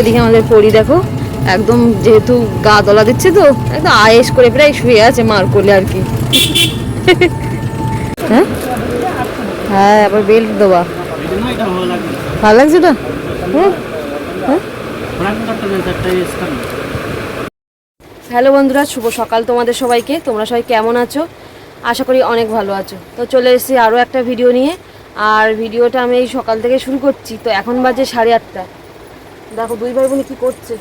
এদিকে আমাদের পরি দেখো, একদম যেহেতু গা দলা দিচ্ছে তো, একদম আয়েস করে প্রায় শুয়ে আছে মার কোলে আর কি। হ্যাঁ? হ্যাঁ আবার বেল্ট দেওয়া। ভালো লাগছে তো? একটা স্টান হ্যালো বন্ধুরা, শুভ সকাল তোমাদের সবাইকে। তোমরা সবাই কেমন আছো? আশা করি অনেক ভালো আছো। তো চলে এসেছি আরও একটা ভিডিও নিয়ে। আর ভিডিওটা আমি এই সকাল থেকে শুরু করছি। তো এখন বাজে সাড়ে আটটা। দেখো দুই ভাই বোনে কী করছে।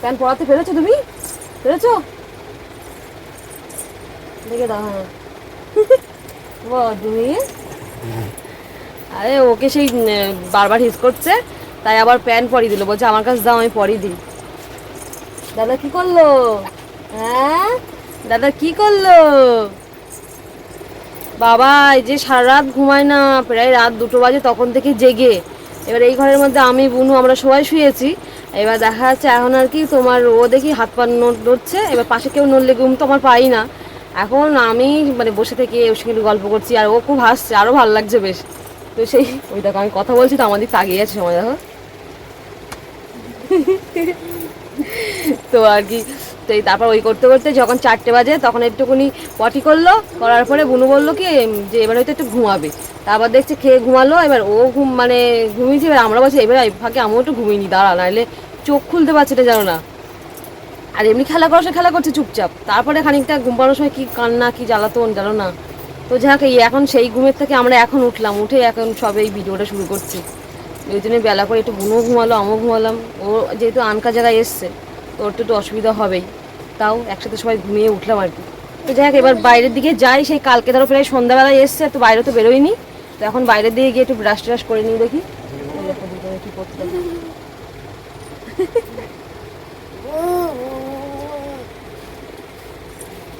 প্যান পড়াতে পেরেছ তুমি? পেরেছ দেখে দাও হ্যাঁ। তুমি? আরে, ওকে সেই বারবার হিস করছে, তাই আবার প্যান পরিয়ে দিল। বলছে, আমার কাছে দাও, আমি পরিয়ে দিই। দাদা কি করল? হ্যাঁ? দাদা কি করল? বাবা, এই যে সারা রাত ঘুমায় না, প্রায় রাত দুটো বাজে, তখন থেকে জেগে। এবার এই ঘরের মধ্যে আমি, বুনু, আমরা সবাই শুয়েছি। এবার দেখা যাচ্ছে এখন আর কি তোমার, ও দেখি হাত পা নড়ছে, এবার পাশে কেউ নড়লে ঘুম তো আমার পাই না। এখন আমি মানে বসে থেকে ওর সঙ্গে গল্প করছি, আর ও খুব হাসছে আরও ভালো লাগছে বেশ। তো সেই, ওই দেখো, আমি কথা বলছি তো, আমাদের তাগিয়ে আছে সময় দেখো। তো আর কি তো তারপর ওই করতে করতে যখন চারটে বাজে, তখন একটুখানি পটি করল, করার পরে বুনু বলল কি যে এবার হয়তো একটু ঘুমাবে। তারপর দেখছে খেয়ে ঘুমালো, এবার ও ঘুম মানে ঘুমিয়েছে, এবার আমরা বলছি এবার ফাঁকে আমিও একটু ঘুমিয়ে নি, দাঁড়া, নাহলে চোখ খুলতে পারছে এটা জানো না। আর এমনি খেলা করার সময় খেলা করছে চুপচাপ। তারপরে খানিকটা ঘুম পাড়ানোর সময় কী কান্না, কি জ্বালাতন, জানো না। তো যাক এই এখন সেই ঘুমের থেকে আমরা এখন উঠলাম, উঠে এখন সবে এই ভিডিওটা শুরু করছি। ওই জন্য বেলা করে একটু বুনও ঘুমালো, আমিও ঘুমালাম। ও যেহেতু আনকা জায়গায় এসছে ওর তো একটু অসুবিধা হবেই তাও একসাথে সবাই ঘুমিয়ে উঠলাম আর কি। তো যাই হোক এবার বাইরের দিকে যাই। সেই কালকে ধরো প্রায় সন্ধ্যাবেলায় এসছে তো বাইরে তো বেরোয়নি। তো এখন বাইরের দিকে গিয়ে একটু ব্রাশ ট্রাশ করে নিই দেখি।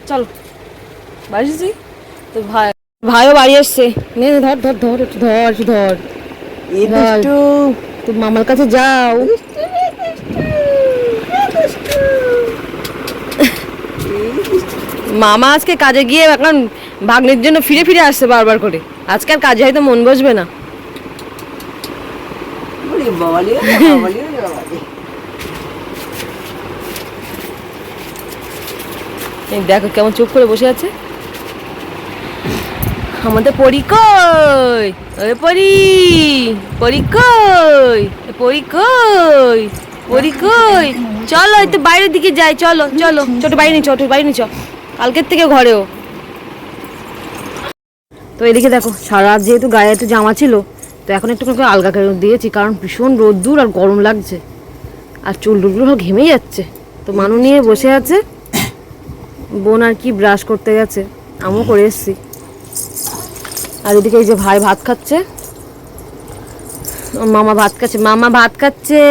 চলো বাড়ি তো ভাই ভাইও বাড়ি এসছে। নে ধর ধর ধর ধর ধর। তো মামার কাছে যাও। মামা আজকে কাজে গিয়ে এখন ভাগ্নের জন্য ফিরে ফিরে আসছে বারবার করে। আজকে আর কাজে হয়তো মন বসবে না। দেখো কেমন চুপ করে বসে আছে। আমাদের পরি কই? ওই পরি পরি কই? এ পরি কই? পরি কই? চলো একটু বাইরের দিকে যাই চলো চলো। ছোট বাইরে ছোট বাইরে চ। কালকের থেকে ঘরেও। তো এদিকে দেখো সারা রাত যেহেতু গায়ে একটু জামা ছিল তো এখন একটু করে আলগা করে দিয়েছি কারণ ভীষণ রোদ্দুর আর গরম লাগছে। আর চুল টুলগুলো ঘেমে যাচ্ছে। তো মানু নিয়ে বসে আছে বোন আর কি ব্রাশ করতে গেছে আমিও করে এসছি। আর এদিকে এই যে ভাই ভাত খাচ্ছে মামা ভাত খাচ্ছে মামা ভাত খাচ্ছে।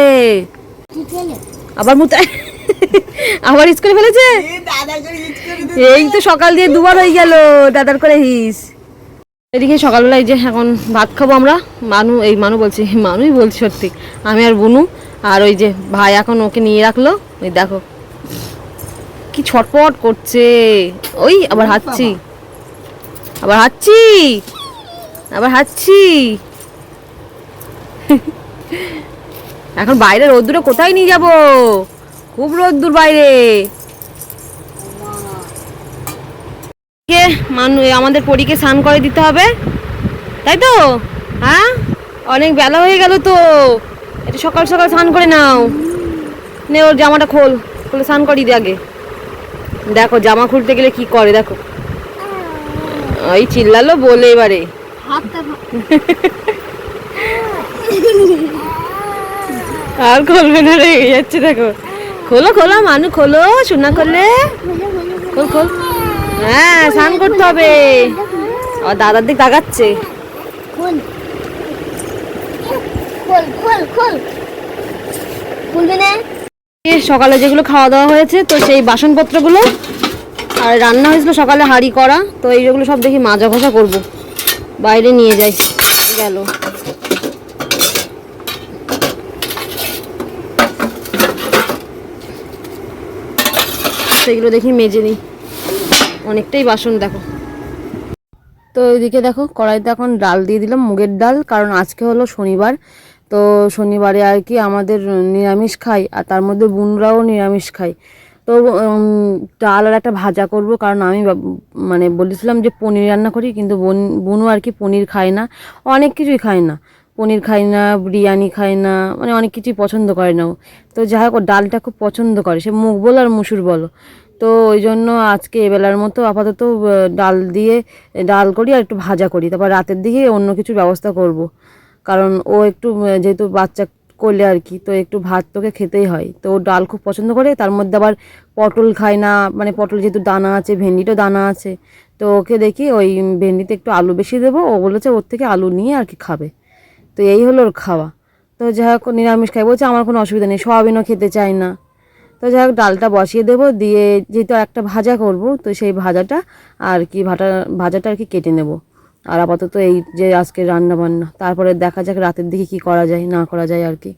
আবার মুতায় আবার স্কুলে ফেলেছে? এই তো সকাল দিয়ে দুবার হয়ে গেল, দাদার করে হিস। এদিকে সকালবেলায় যে এখন ভাত খাব আমরা, মানু, এই মানু বলছি মানুই বলছি সত্যি। আমি আর বুনু, আর ওই যে ভাই এখন ওকে নিয়ে রাখল ওই দেখো। কি ছটপট করছে। ওই, আবার হাঁটছি। আবার হাঁটছি। আবার হাঁটছি। এখন বাইরে রোদ্দুরে কোথায় নিয়ে যাব? খুব রোদ্দুর বাইরে। কে? মানু আমাদের পরীকে স্নান করে দিতে হবে। তাই তো? হ্যাঁ? অনেক বেলা হয়ে গেল তো। একটু সকাল সকাল স্নান করে নাও। নে ওর জামাটা খোল। খোলে স্নান করি দে আগে। দেখো, জামা খুলতে গেলে কি করে, দেখো। ওই চিল্লালো বলে এবারে। আর খুলবে না রেগে যাচ্ছে, দেখো। খোলো খোলো, মানু, খোলো শোনা করলে খোল খোল। হ্যাঁ স্নান করতে হবে। আর দাদার দিক তাকাচ্ছে। সকালে যেগুলো খাওয়া দাওয়া হয়েছে তো সেই বাসনপত্রগুলো আর রান্না হয়েছিল সকালে হাঁড়ি করা তো এইগুলো সব দেখি মাজা ঘষা করব। বাইরে নিয়ে যাই গেল। সেগুলো দেখি মেজে নিই। অনেকটাই বাসন, দেখো। তো এদিকে দেখো, কড়াইতে এখন ডাল দিয়ে দিলাম, মুগের ডাল, কারণ আজকে হলো শনিবার। তো শনিবারে আর কি আমাদের নিরামিষ খাই, আর তার মধ্যে বুনরাও নিরামিষ খায় তো ডাল আর একটা ভাজা করব, কারণ আমি মানে বলেছিলাম যে পনির রান্না করি, কিন্তু বোন আর কি পনির খায় না। অনেক কিছুই খায় না। পনির খায় না, বিরিয়ানি খায় না মানে অনেক কিছুই পছন্দ করে না। তো যাই হোক ডালটা খুব পছন্দ করে, সে মুগ বলো আর মুসুর বলো। তো ওই জন্য আজকে এবেলার মতো আপাতত ডাল দিয়ে ডাল করি আর একটু ভাজা করি। তারপর রাতের দিকে অন্য কিছুর ব্যবস্থা করব। কারণ ও একটু যেহেতু বাচ্চা করলে আর কি, তো একটু ভাত তোকে খেতেই হয়। তো ডাল খুব পছন্দ করে, তার মধ্যে আবার পটল খায় না মানে পটল যেহেতু দানা আছে ভেন্ডিটাও দানা আছে, তো ওকে দেখি ওই ভেন্ডিতে একটু আলু বেশি দেবো। ও বলেছে ওর থেকে আলু নিয়ে আর কি খাবে। তো এই হলো ওর খাওয়া। তো যাই হোক, নিরামিষ খাই। বলছে, আমার কোনো অসুবিধা নেই, সয়াবিনও খেতে চায় না। তো যাই হোক, ডালটা বসিয়ে দেবো, দিয়ে যেহেতু একটা ভাজা করব, তো সেই ভাজাটা আর কি ভাটা, ভাজাটা আর কি কেটে নেব। আর আপাতত এই যে আজকে রান্না বান্না তারপরে দেখা যাক রাতের দিকে কি করা যায়, না করা যায় আর কি।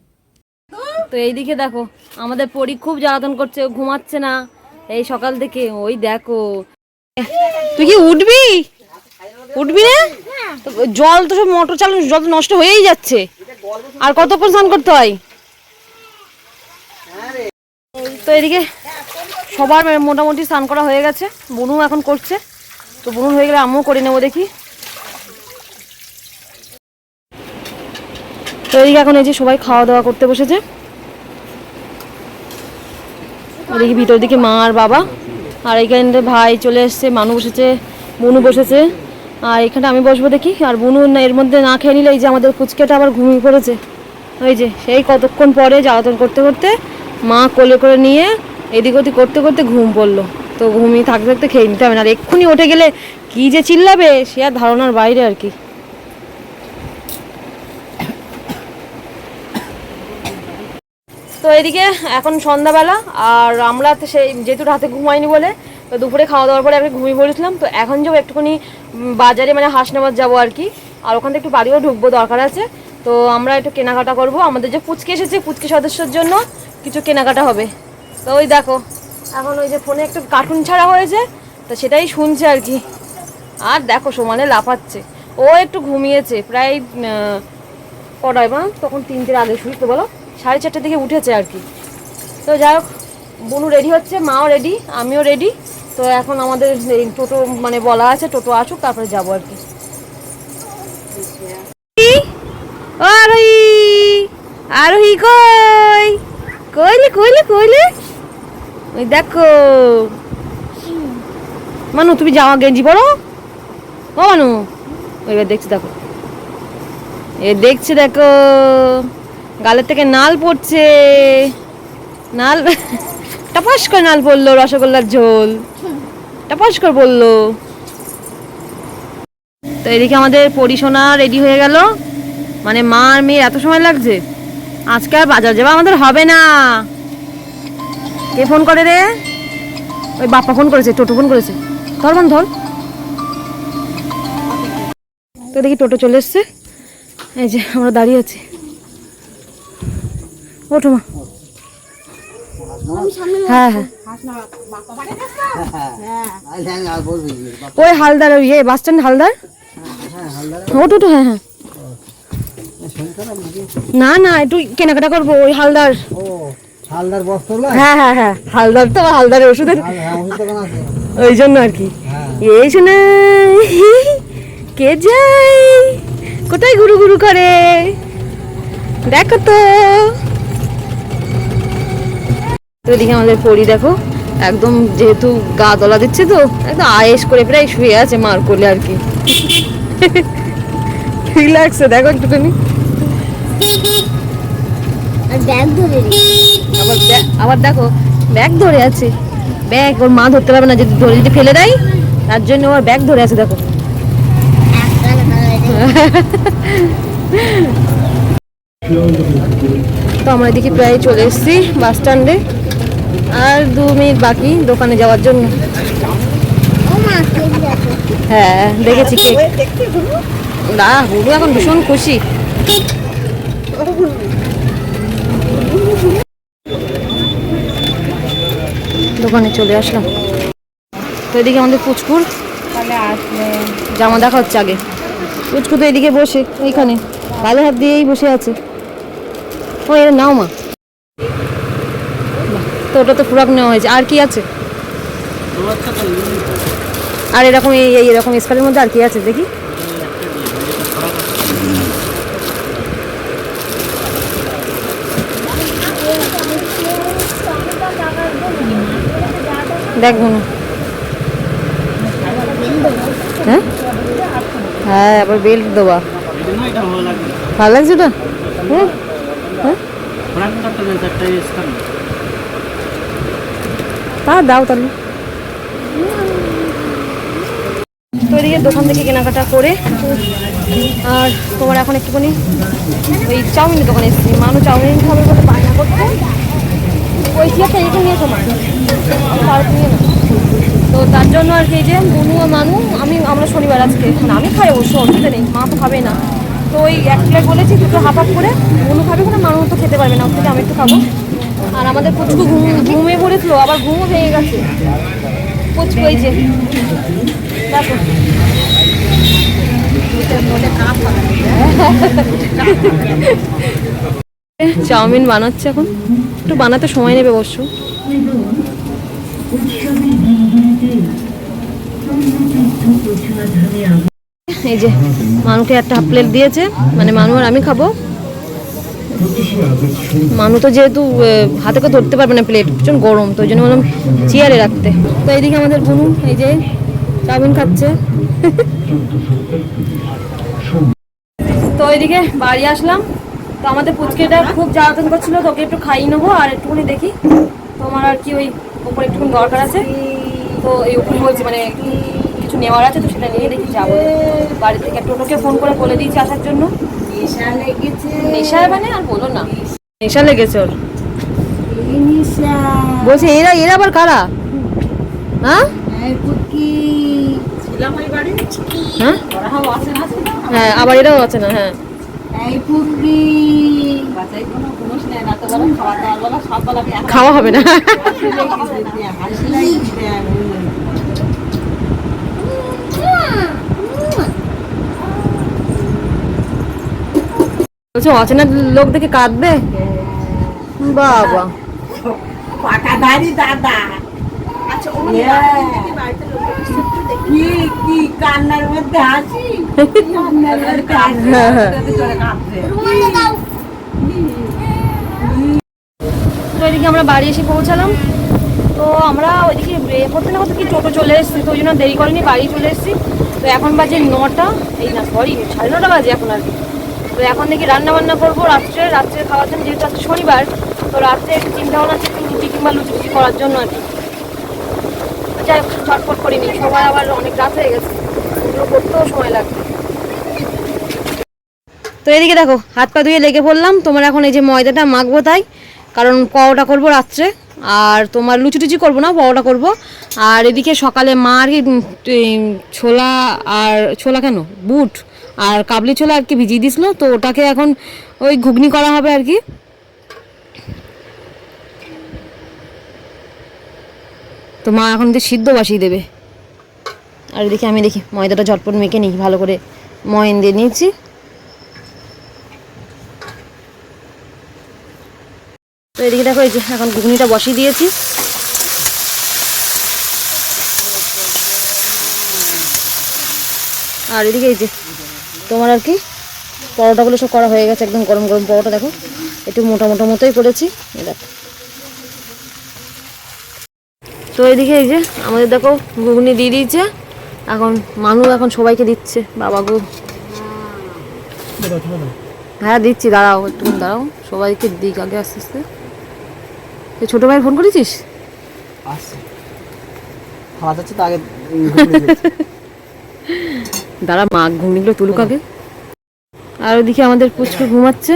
তো এইদিকে দেখো, আমাদের পরি খুব জ্বালাতন করছে ঘুমাচ্ছে না, এই সকাল থেকে, ওই দেখো। তুই কি উঠবি? উঠবি না? জল তো সব মোটর চালানো জল নষ্ট হয়েই যাচ্ছে। আর কতক্ষণ স্নান করতে হয়? তো এদিকে সবার মোটামুটি স্নান করা হয়ে গেছে। বুনু এখন করছে। তো বুনু হয়ে গেলে আমিও করে নেব দেখি। তো এদিকে এখন এই যে সবাই খাওয়া দাওয়া করতে বসেছে। ওদিকে ভিতর দিকে মা আর বাবা। আর এইখানে ভাই চলে এসছে, মানু বসেছে, বুনু বসেছে। আর এখানে আমি বসবো দেখি। আর বুনু না, এর মধ্যে না খেয়ে নিলে এই যে আমাদের ফুচকাটা আবার ঘুমিয়ে পড়েছে। ওই যে সেই কতক্ষণ পরে জ্বালাতন করতে করতে মা কোলে করে নিয়ে এদিক ওদিক করতে করতে ঘুম পড়ল। তো ঘুমিয়ে থাকতে থাকতে খেয়ে নিতে হবে না আর এক্ষুনি উঠে গেলে কি যে চিল্লাবে, সে আর ধারণার বাইরে আর কি। তো এদিকে এখন সন্ধ্যাবেলা, আর আমরা তো সেই যেহেতু রাতে ঘুমাইনি বলে, তো দুপুরে খাওয়া দাওয়ার পরে আমি ঘুমিয়ে পড়েছিলাম। তো এখন যাব একটুখানি বাজারে মানে হাসনাবাদ যাব আর কি। আর ওখান থেকে একটু বাড়িও ঢুকবো, দরকার আছে। তো আমরা একটু কেনাকাটা করব। আমাদের যে পুচকে এসেছে, পুচকে সদস্যর জন্য কিছু কেনাকাটা হবে। তো ওই দেখো, এখন ওই যে ফোনে একটু কার্টুন ছাড়া হয়েছে, তো সেটাই শুনছে আর কি। আর দেখো সমানে লাফাচ্ছে। ও একটু ঘুমিয়েছে, প্রায় কটায় মা তখন তিনটের আগে শুই তো বলো, সাড়ে চারটের দিকে উঠেছে আর কি। তো যাই হোক, বনু রেডি হচ্ছে, মাও রেডি আমিও রেডি তো এখন আমাদের এই টোটো মানে বলা আছে, টোটো আসুক, তারপরে যাব আর কি। আরোহী! আরোহী কই? কইলে কইলে কইলে? ওই দেখো। মানু, তুমি জামা গেঞ্জি পরো। ও মানু। ওইবার দেখছি, দেখো। এ দেখছে, দেখো। গালের থেকে নাল পড়ছে। নাল টাপাস করে নাল পড়ল, রসগোল্লার ঝোল। টাপাস করে পড়ল। তো এদিকে আমাদের পরিশোনা রেডি হয়ে গেল। মানে মা আর মেয়ে এত সময় লাগছে? আজকে আর বাজার যাওয়া আমাদের হবে না। কে ফোন করে রে? ওই বাপ্পা ফোন করেছে টোটো ফোন করেছে। ধর বোন ধর। তো দেখি টোটো চলে এসছে। এই যে আমরা দাঁড়িয়ে আছি। ওঠো মা। হ্যাঁ হ্যাঁ। ওই হালদার ওই বাস স্ট্যান্ড হালদার? ওটো ওটো হ্যাঁ হ্যাঁ। না না একটু কেনাকাটা করব ওই হালদার। হালদার বস্ত্র হ্যাঁ হ্যাঁ হ্যাঁ হালদার তো হালদারের ওষুধের। ওই জন্য আর কি। এই শোনা কে যাই কোথায় গুরু গুরু করে? দেখো তো। এদিকে আমাদের পরি দেখো একদম যেহেতু গা দলা দিচ্ছে তো একদম আয়েস করে প্রায় শুয়ে আছে মার কোলে আর কি। রিল্যাক্সে দেখো একটুখানি। আবার ব্যাগ- আবার দেখো ব্যাগ ধরে আছে। ব্যাগ ওর মা ধরতে পারবে না যদি ধরে যদি ফেলে দেয় তার জন্য ওর ব্যাগ ধরে আছে দেখো। তো আমরা এদিকে প্রায় চলে এসেছি বাস স্ট্যান্ডে। আর দু মিনিট বাকি দোকানে যাওয়ার জন্য। হ্যাঁ দেখেছি কেক না হুলু এখন ভীষণ খুশি। দোকানে চলে আসলাম। তো এদিকে আমাদের পুচকুর জামা দেখা হচ্ছে আগে। পুচকু তো এদিকে বসে, এইখানে। গালে হাত দিয়েই বসে আছে। ও এটা নাও মা। তো ওটা তো ফ্রক নেওয়া হয়েছে। আর কি আছে? আর এরকম এই এরকম স্কার্টের মধ্যে আর কি আছে দেখি। দেখ বোন হ্যাঁ? হ্যাঁ আবার বেল্ট দেওয়া ভালো লাগছে ওটা হ্যাঁ? হ্যাঁ? তা দাও তাহলে। তো দোকান থেকে কেনাকাটা করে, আর তোমার এখন একটুখানি ওই চাউমিনের দোকানে এসেছি। মানুষ চাউমিন খাবে বলে বায়না করছে। ওই চেয়ারটা এখানে নিয়ে তোমার তো তার জন্য আর কি যে বুনু আর মানু, আমি, আমরা শনিবার আজকে আমি খাই অবশ্য, অসুবিধা নেই, মা তো খাবে না। তো ওই এক প্লেট বলেছি, দুটো হাফ হাফ করে বুনু খাবে কোনো মানু তো খেতে পারবে না, ওর থেকে আমি একটু খাব। আর আমাদের পুচকু ঘুম ঘুমিয়ে পড়েছিল, আবার ঘুমও ভেঙে গেছে। পুচকু এই যে। চাউমিন বানাচ্ছে এখন। একটু বানাতে সময় নেবে অবশ্য। এই যে, মানুকে একটা হাফ প্লেট দিয়েছে। মানে মানু আর আমি খাব। মানু তো যেহেতু হাতে করে ধরতে পারবে না প্লেট ভীষণ গরম, তো ওই জন্য বললাম চেয়ারে রাখতে। তো এইদিকে আমাদের বুনু, এই যে, চাউমিন খাচ্ছে। তো এইদিকে বাড়ি আসলাম। তো আমাদের পুচকেটা খুব জ্বালাতন করছিল তোকে একটু খাইয়ে নেব, আর একটুখানি দেখি তোমার আর কি ওই উপরে একটুখানি দরকার আছে তো এই উপরে বলছি মানে কিছু নেওয়ার আছে তো সেটা নিয়ে দেখি যাব। বাড়ি থেকে টোটোকে ফোন করে বলে দিয়েছি আসার জন্য। নেশা লেগেছে। নেশা মানে আর বলো না। নেশা লেগেছে ওর। বলছে এরা এরা আবার কারা? হ্যাঁ? হ্যাঁ হ্যাঁ আবার এরাও আছে না হ্যাঁ। খাওয়া হবে না। বলছে অচেনা লোক দেখে কাঁদবে? বাবা। পাকা দাড়ি দাদা। কি কি কান্নার মধ্যে হাসি তো এদিকে আমরা বাড়ি এসে পৌঁছালাম। তো আমরা ওইদিকে করতে না করতে কি টোটো চলে এসেছি তো ওই জন্য দেরি করিনি বাড়ি চলে এসেছি। তো এখন বাজে নটা এই না সরি সাড়ে নটা বাজে এখন আর কি। তো এখন দেখি রান্না বান্না করব রাত্রে রাত্রে খাওয়ার জন্য যেহেতু আজকে শনিবার তো রাত্রে একটু চিন্তা ভাবনা আছে একটু রুটি কিংবা লুচি করার জন্য আর কি। যাই হোক, চটপট করিনি সবাই আবার অনেক রাত হয়ে গেছে। তো এদিকে দেখো, হাত পা ধুয়ে লেগে পড়লাম। তোমার এখন এই যে ময়দাটা মাখবো তাই, কারণ পরোটা করব রাত্রে, আর তোমার লুচি টুচি করব না, পরোটা করব। আর এদিকে সকালে মা আর কি ছোলা আর, ছোলা কেন? বুট আর কাবলি ছোলা আর কি ভিজিয়ে দিছিল তো ওটাকে এখন ওই ঘুগনি করা হবে আর কি। তো মা এখন সিদ্ধ বসিয়ে দেবে। আর এদিকে আমি দেখি, ময়দাটা ঝটপট মেখে নিই, ভালো করে ময়ন দিয়ে নিয়েছি। তো এদিকে দেখো, এই যে এখন ঘুগনিটা বসিয়ে দিয়েছি। আর এদিকে এই যে, তোমার আর কি, পরোটাগুলো সব করা হয়ে গেছে, একদম গরম গরম পরোটা, দেখো। একটু মোটা মোটা মতোই করেছি দেখো। তো এদিকে এই যে, আমাদের দেখো, ঘুগনি দিয়ে দিয়েছে। এখন মানুষ এখন সবাইকে দিচ্ছে বাবা গো হ্যাঁ দিচ্ছি দাঁড়াও একটু দাঁড়াও সবাইকে দিক আগে আস্তে আস্তে। তুই ছোটো ভাই ফোন করেছিস। দাঁড়া মা ঘুগনিগুলো তুলুক আগে। আর ওদিকে আমাদের পুচকু ঘুমাচ্ছে।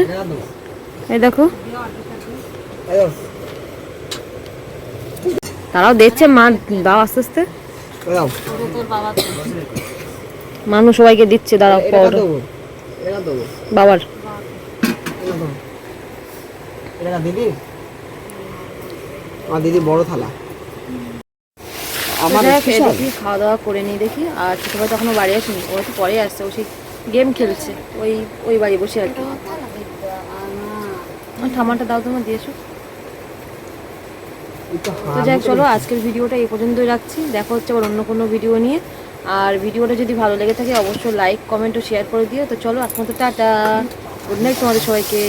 এই দেখো। তারাও দেখছে মা দাও আস্তে আস্তে। মানুষ সবাইকে দিচ্ছে দাঁড়াও দেবো বাবার। দিদি? আমার দিদি বড় থালা। আমার দেখি খাওয়া দাওয়া করে নিই দেখি আর ছোটো ভাই তখনও বাড়ি আসেনি ও একটু পরে আসছে ও সেই গেম খেলছে ওই ওই বাড়ি বসে আর কি। ঠামাটা দাও তোমার দিয়েছ তো যাই চলো আজকের ভিডিওটা এই পর্যন্তই রাখছি। দেখা হচ্ছে আবার অন্য কোনো ভিডিও নিয়ে। আর ভিডিওটা যদি ভালো লেগে থাকে, অবশ্যই লাইক কমেন্ট ও শেয়ার করে দিও। তো চলো এখন তো টাটা। গুড নাইট তোমাদের সবাইকে।